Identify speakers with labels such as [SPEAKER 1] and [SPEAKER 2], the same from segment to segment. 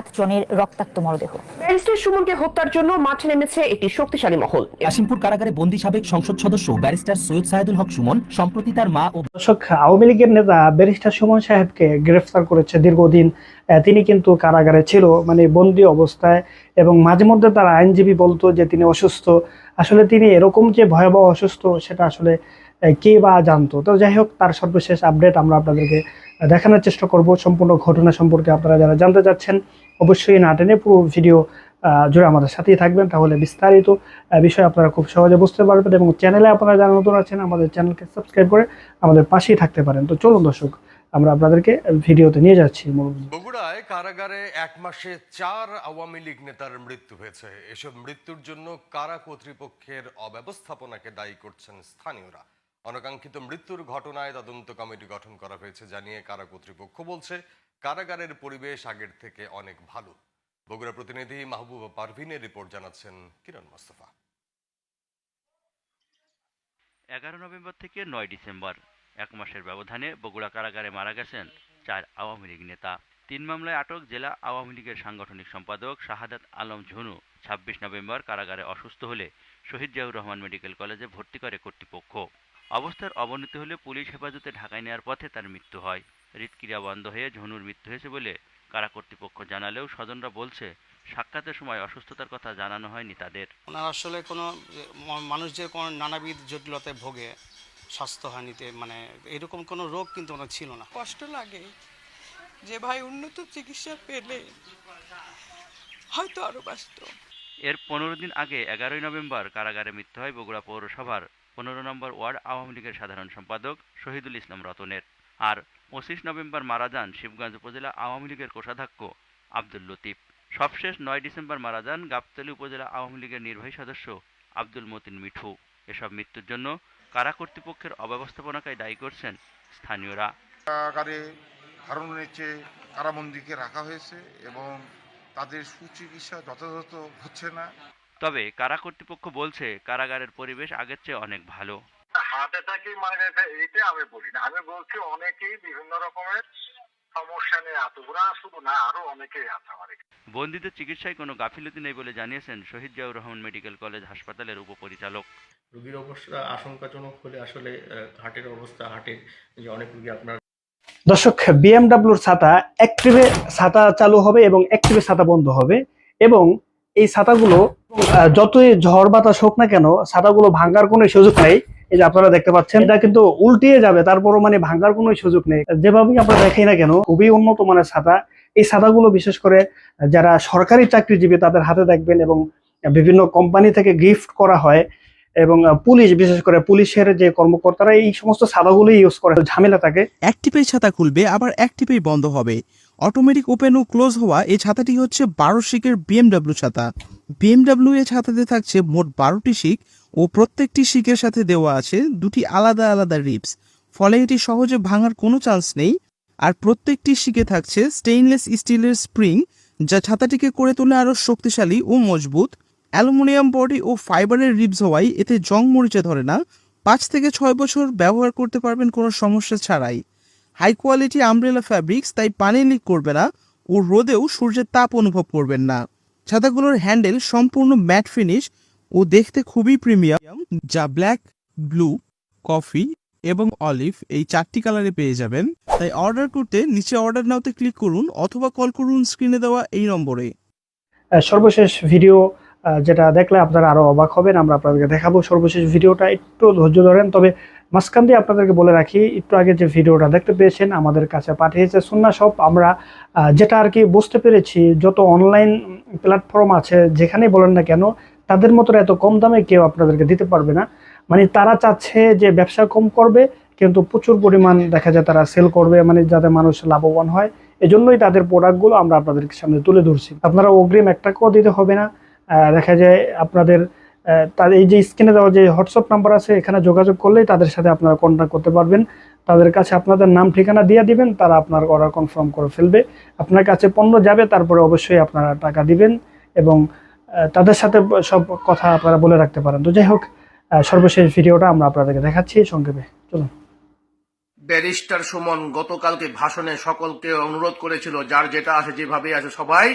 [SPEAKER 1] সাত জনের রক্তাক্ত মরদেহ।
[SPEAKER 2] ব্যারিস্টার সুমনকে হত্যার জন্য মাঠে নেমেছে একটি শক্তিশালী মহল।
[SPEAKER 3] কাশিমপুর কারাগারে বন্দী সাবেক সংসদ সদস্য ব্যারিস্টার সৈয়দ সাহেদুল হক সুমন সম্প্রতি তার মা ও
[SPEAKER 4] দর্শক আওয়ামী লীগের নেতা ব্যারিস্টার সুমন সাহেবকে গ্রেফতার করেছে দীর্ঘদিন। আহ, তিনি কিন্তু কারাগারে ছিল মানে বন্দি অবস্থায় এবং মাঝে মধ্যে তার আইনজীবী বলতো যে তিনি অসুস্থ। আসলে তিনি এরকম যে ভয়াবহ অসুস্থ সেটা আসলে কে বা জানতো। তো যাই হোক, তার সর্বশেষ আপডেট আমরা আপনাদেরকে দেখানোর চেষ্টা করব। সম্পূর্ণ ঘটনা সম্পর্কে আপনারা যারা জানতে চাচ্ছেন, অবশ্যই না টেনে পুরো ভিডিও জুড়ে আমাদের সাথেই থাকবেন। তাহলে বিস্তারিত বিষয় আপনারা খুব সহজে বুঝতে পারবেন এবং চ্যানেলে আপনারা যারা নতুন আছেন, আমাদের চ্যানেলকে সাবস্ক্রাইব করে আমাদের পাশেই থাকতে পারেন। তো চলুন দর্শক, আমরা আপনাদেরকে ভিডিওতে নিয়ে যাচ্ছি
[SPEAKER 5] বগুড়ায় কারাগারে এক মাসে চার আওয়ামী লীগ নেতার মৃত্যু হয়েছে। এসব মৃত্যুর জন্য কারা কর্তৃপক্ষের অব্যবস্থাপনাকে দায়ী করছেন স্থানীয়রা? অনাকাঙ্ক্ষিত মৃত্যুর ঘটনায় তদন্ত কমিটি গঠন করা হয়েছে, জানিয়ে কারা কর্তৃপক্ষ বলছে, কারাগারের পরিবেশ আগের থেকে অনেক ভালো। বগুড়া প্রতিনিধি মাহবুবা পারভিনের রিপোর্ট জানাচ্ছেন কিরণ মোস্তফা।
[SPEAKER 6] এগারো নভেম্বর থেকে নয় ডিসেম্বর, এক মাসের ব্যবধানে বগুড়া কারাগারে মারা গেছেন চার আওয়ামী লীগ নেতা। তিন মামলায় আটক জেলা আওয়ামী লীগের সাংগঠনিক সম্পাদক শাহাদাত আলম ঝুনু ছাব্বিশ নভেম্বর কারাগারে অসুস্থ হলে শহীদ জিয়াউর রহমান মেডিকেল কলেজে ভর্তি করে কর্তৃপক্ষ। অবস্থার অবনতি হলে পুলিশ হেফাজতে ঢাকায় নেওয়ার পথে তার মৃত্যু হয়। হৃদক্রিয়া বন্ধ হয়ে ঝনুর মৃত্যু হয়েছে বলে কারা কর্তৃপক্ষ জানালেও স্বজনরা বলছে সাক্ষাতের সময় অসুস্থতার কথা জানানো হয়নি তাদের।
[SPEAKER 7] ওনার আসলে কোনো মানুষ যে কোনো নানাবিধ জটিলতায় ভোগে স্বাস্থ্যহানিতে মানে এরকম কোনো রোগ কিন্তু ওনার ছিল না।
[SPEAKER 8] কষ্ট লাগে। যে ভাই উন্নত চিকিৎসা পেলে হয়তো আরও বাঁচত।
[SPEAKER 6] এর পনেরো দিন আগে এগারোই নভেম্বর কারাগারে মৃত্যু হয় বগুড়া পৌরসভার পনেরো নম্বর ওয়ার্ড, আওয়ামী লীগের সাধারণ সম্পাদক শহীদুল ইসলাম রতনের। আর পঁচিশ নভেম্বর মারা যান শিবগঞ্জ উপজেলা আওয়ামী লীগের কোষাধ্যক্ষ আব্দুল লতিফ। সবশেষ নয় ডিসেম্বর মারা যান গাবতলী উপজেলা আওয়ামী লীগের নির্বাহী সদস্য আব্দুল মতিন মিঠু। এসব মৃত্যুর জন্য কারা কর্তৃপক্ষের অব্যবস্থাপনাকে দায়ী করছেন স্থানীয়রা?
[SPEAKER 9] কারাগারে রাখা হয়েছে এবং তাদের সুচিকিৎসা যথাযথ হচ্ছে না।
[SPEAKER 6] তবে কারা কর্তৃপক্ষ বলছে কারাগারের পরিবেশ আগের চেয়ে অনেক ভালো?
[SPEAKER 10] হার্ট অ্যাটাকে মারা গেছে এইটা আমি বলি না। আমি বলছি অনেকেই বিভিন্ন রকমের সমস্যা নিয়ে আছে। ওরা শুধু না আরও অনেকেই আছে আমার
[SPEAKER 6] বন্দীদের চিকিৎসায় কোনো গাফিলতি নেই বলে জানিয়েছেন শহীদ জিয়াউর রহমান মেডিকেল কলেজ হাসপাতালের উপপরিচালক।
[SPEAKER 11] রোগীর অবস্থা আশঙ্কাজনক হলে আসলে আহ, হার্টের অবস্থা হার্টের যে অনেক রোগী আপনার
[SPEAKER 4] দর্শক বিএমডাব্লিউর ছাতা অ্যাক্টিভে ছাতা চালু হবে এবং অ্যাক্টিভে ছাতা বন্ধ হবে এবং এই ছাতাগুলো যতই ঝড় বাতাস হোক না কেন, ছাতাগুলো ভাঙ্গার কোনো সুযোগ নেই। এই যে আপনারা দেখতে পাচ্ছেন, এটা কিন্তু উল্টিয়ে যাবে, তারপরও মানে ভাঙ্গার কোনো সুযোগ নেই। যেভাবেই আমরা দেখি না কেন, খুবই উন্নত মানের ছাতা। এই ছাতাগুলো বিশেষ করে, যারা সরকারি চাকরিজীবী, তাদের হাতে দেখবেন এবং বিভিন্ন কোম্পানি থেকে গিফট করা হয় এবং পুলিশ, বিশেষ করে পুলিশের যে কর্মকর্তারা, এই সমস্ত ছাতাগুলো ইউজ করে। ঝামেলা থাকে।
[SPEAKER 12] অ্যাক্টিভেই ছাতা খুলবে, আবার অ্যাক্টিভেই বন্ধ হবে। অটোমেটিক ওপেন ও ক্লোজ হওয়া এই ছাতাটি হচ্ছে বারো শিকের বিএমডাব্লিউ ছাতা। বিএমডাব্লিউ এর ছাতাতে থাকছে মোট বারোটি শিক ও প্রত্যেকটি শিকের সাথে দেওয়া আছে দুটি আলাদা আলাদা রিপস ফলে এটি সহজে ভাঙার কোনো চান্স নেই। আর প্রত্যেকটি শিকে থাকছে স্টেইনলেস স্টিলের স্প্রিং যা ছাতাটিকে করে তোলে আরও শক্তিশালী ও মজবুত। অ্যালুমিনিয়াম বডি ও ফাইবারের রিবস হওয়ায় এতে জং মরিচে ধরে না। পাঁচ থেকে ছয় বছর ব্যবহার করতে পারবেন কোনো সমস্যা ছাড়াই। হাই কোয়ালিটি আমব্রেলা ফ্যাব্রিক্স তাই পানি লিক করবে না ও রোদেও সূর্যের তাপ অনুভব করবেন না। ছাতাগুলোর হ্যান্ডেল সম্পূর্ণ ম্যাট ফিনিশ ও দেখতে খুবই প্রিমিয়াম, যা ব্ল্যাক, ব্লু, কফি এবং অলিভ এই চারটি কালারে পেয়ে যাবেন। তাই অর্ডার করতে নিচে অর্ডার নাওতে ক্লিক করুন অথবা কল করুন স্ক্রিনে দেওয়া এই নম্বরে।
[SPEAKER 4] সর্বশেষ ভিডিও যেটা দেখলে আপনারা আরও অবাক হবেন, আমরা আপনাদেরকে দেখাবো সর্বশেষ ভিডিওটা। একটু ধৈর্য ধরেন, তবে মাঝখান দিয়ে আপনাদেরকে বলে রাখি, একটু আগে যে ভিডিওটা দেখতে পেয়েছেন, আমাদের কাছে পাঠিয়েছে সুন্না সব আমরা যেটা আর কি বুঝতে পেরেছি, যত অনলাইন প্ল্যাটফর্ম আছে যেখানেই বলেন না কেন, তাদের মতো এত কম দামে কেউ আপনাদেরকে দিতে পারবে না। মানে তারা চাচ্ছে যে ব্যবসা কম করবে, কিন্তু প্রচুর পরিমাণ দেখা যায় তারা সেল করবে মানে যাতে মানুষ লাভবান হয়। এজন্যই তাদের প্রোডাক্টগুলো আমরা আপনাদের সামনে তুলে ধরছি। আপনারা অগ্রিম এক টাকাও দিতে হবে না। দেখা যায় আপনাদের তার এই যে স্ক্রিনে দেওয়া যে হোয়াটসঅ্যাপ নাম্বার আছে, এখানে যোগাযোগ করলেই তাদের সাথে আপনারা কন্ট্যাক্ট করতে পারবেন। তাদের কাছে আপনাদের নাম ঠিকানা দিয়ে দিবেন তারা আপনার অর্ডার কনফার্ম করে ফেলবে। আপনার কাছে পণ্য যাবে তারপরে অবশ্যই আপনারা টাকা দিবেন এবং তাদের সাথে সব কথা আপনারা বলে রাখতে পারেন। তো যাই হোক সর্বশেষ ভিডিওটা আমরা আপনাদেরকে দেখাচ্ছি সংক্ষেপে। চলুন।
[SPEAKER 1] ব্যারিস্টার সুমন গতকালকে ভাষণে সকলকে অনুরোধ করেছিল যার যেটা আছে যেভাবে আছে সবাই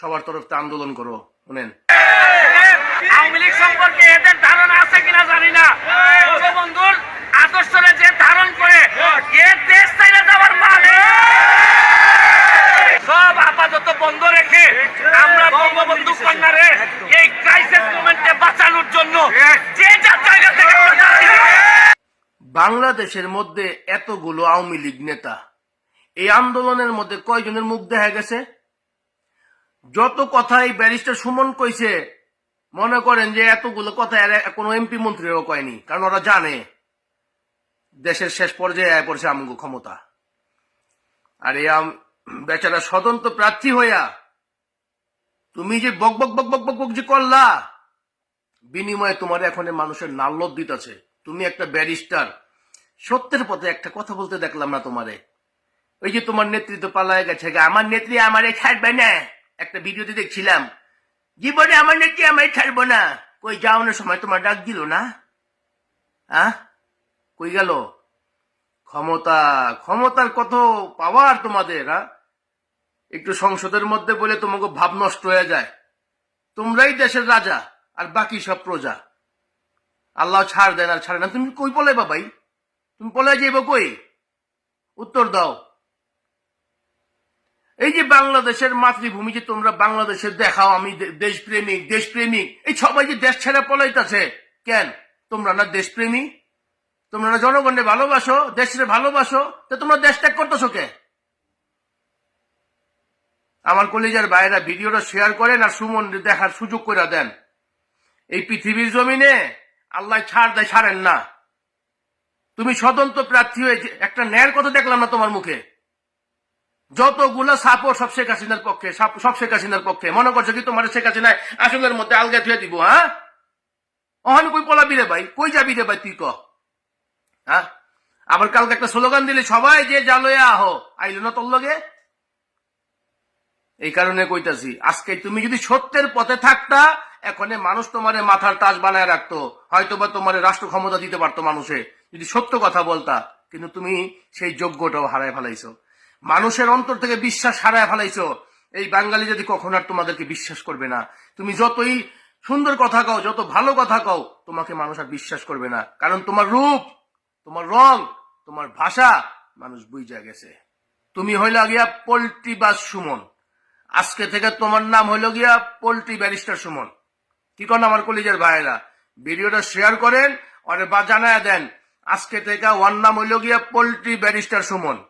[SPEAKER 1] সবার তরফ থেকে আন্দোলন করো। শুনেন।
[SPEAKER 13] আওয়ামী লীগ সম্পর্কে এদের ধারণা আছে কিনা জানি না বঙ্গবন্ধুর আদর্শরে যে ধারণ করে এ দেশ চাইলে যাওয়ার মানে সব আপাতত বন্ধ রেখে আমরা বঙ্গবন্ধু কন্যারে এই ক্রাইসিস মোমেন্টে বাঁচানোর জন্য যে যার জায়গা থেকে আমরা দাঁড়িয়ে
[SPEAKER 1] বাংলাদেশের মধ্যে এতগুলো আওয়ামী লীগ নেতা, এই আন্দোলনের মধ্যে কয়জনের মুখ দেখা গেছে? যত কথাই ব্যারিস্টার সুমন কইছে, মনে করেন যে এতগুলো কথা কোনো এমপি মন্ত্রীরাও কয়নি, কারণ ওরা জানে দেশের শেষ পর্যায়ে পড়ছে আমগো ক্ষমতা। আর এই বেচারা স্বতন্ত্র প্রার্থী হইয়া তুমি যে বক বক বক বক বক বক যে করলা, বিনিময়ে তোমার এখন মানুষের নাল্লত দিতেছে। তুমি একটা ব্যারিস্টার সত্যের পথে একটা কথা বলতে দেখলাম না তোমারে। ওই যে তোমার নেতৃত্ব পালায় গেছে আমার নেত্রী আমারে ছাড়বে না। একটা ভিডিওতে দেখছিলাম। জীবনে আমার নেত্রী আমারে ছাড়বো না। কই যাওয়ানোর সময়, তোমার ডাক দিল না? আহ কই গেল? ক্ষমতা, ক্ষমতার কত পাওয়ার তোমাদের একটু সংসদের মধ্যে বলে তোমাকে ভাব নষ্ট হয়ে যায়। তোমরাই দেশের রাজা, আর বাকি সব প্রজা। আল্লাহ ছাড় দেন আর ছাড়ে না। তুমি কই বলে বাবাই? তুমি পলাই যাইব কই? উত্তর দাও। এই যে বাংলাদেশের মাতৃভূমি যে তোমরা বাংলাদেশের দেখাও, আমি দেশপ্রেমিক দেশপ্রেমিক, এই সবাই যে দেশ ছেড়ে পলাইতেছে, কেন? তোমরা না দেশপ্রেমী তোমরা না জনগণে ভালোবাসো দেশরে ভালোবাসো, তো তোমরা দেশ ত্যাগ করতেছো কে? আমার কলেজের বাইরা ভিডিওটা শেয়ার করেন আর সুমন দেখার সুযোগ করে দেন। এই পৃথিবীর জমিনে আল্লাহ ছাড় দেয়, ছাড়েন না। তুমি স্বতন্ত্র প্রার্থী হয়ে একটা ন্যায়ের কথা দেখলাম না তোমার মুখে? যতগুলা সাপো সব শেখ হাসিনার পক্ষে সব শেখ হাসিনার পক্ষে। মনে করছ কি তোমার শেখ হাসিনায় আসলের মধ্যে আলগা থুয়ে দিব হ্যাঁ? ওখানে কই পলাবি রে ভাই? কই যাবি রে ভাই তুই ক হ্যাঁ? আবার কালকে একটা স্লোগান দিলে, সবাই যে জালয়ে আহো। আইলো না তোর লগে? এই কারণে কইতাছি, আজকে তুমি যদি সত্যের পথে থাকতা, এখনে মানুষ তোমারে মাথার তাজ বানায় রাখতো। হয়তো বা তোমার রাষ্ট্র ক্ষমতা দিতে পারতো মানুষে। যদি সত্য কথা বলতা, কিন্তু তুমি সেই যোগ্যটাও হারায় ফেলাইছো। মানুষের অন্তর থেকে বিশ্বাস হারায় ফেলাইছো। এই বাঙালি যদি কখনো আর তোমাদেরকে বিশ্বাস করবে না, তুমি যতই সুন্দর কথা কও, যত ভালো কথা কও, তোমাকে মানুষ আর বিশ্বাস করবে না। কারণ তোমার রূপ, তোমার রং, তোমার ভাষা মানুষ বুঝা গেছে। তুমি হইলা গিয়া পোল্ট্রি বাস সুমন। আজকে থেকে তোমার নাম হইল গিয়া পোল্ট্রি ব্যারিস্টার সুমন। কি করেন আমার কলিজের ভাইয়েরা? ভিডিওটা শেয়ার করেন, আর বা জানায় দেন। আজকে থেকে ওয়ার নাম হইল গিয়া পোল্ট্রি ব্যারিস্টার সুমন।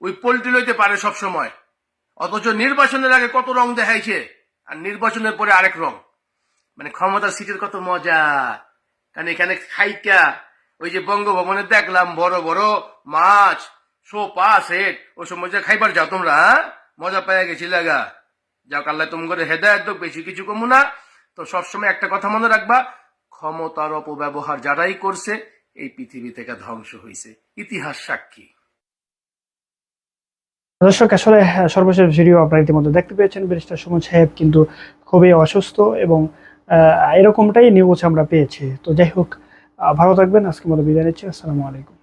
[SPEAKER 1] ওই পোল্ট্রি লইতে পারে সব সময়। অথচ নির্বাচনের আগে কত রং দেখাইছে, আর নির্বাচনের পরে আরেক রং। মানে ক্ষমতার সিটের কত মজা। কারণ এখানে খাইকা, ওই যে বঙ্গভবনে দেখলাম, বড় বড় মাছ, সোপা, সেট, ওই সময় যে খাইবার যাও তোমরা হ্যাঁ? মজা পাইয়া গেছি লাগা। যাও কাল্লা তুমি করে হেদায়ত বেশি কিছু কমু না। তো সবসময় একটা কথা মনে রাখবা, ক্ষমতার অপব্যবহার যারাই করছে এই পৃথিবী থেকে ধ্বংস হয়েছে ইতিহাস সাক্ষী।
[SPEAKER 4] দর্শক, আসলে সর্বশেষ ভিডিও আপনারা ইতিমধ্যে দেখতে পেয়েছেন। ব্যারিস্টার সুমন সাহেব কিন্তু খুবই অসুস্থ এবং এরকমটাই নিউজ আমরা পেয়েছি। তো যাই হোক ভালো থাকবেন। আজকের মতো বিদায় নিচ্ছি। আসসালামু আলাইকুম।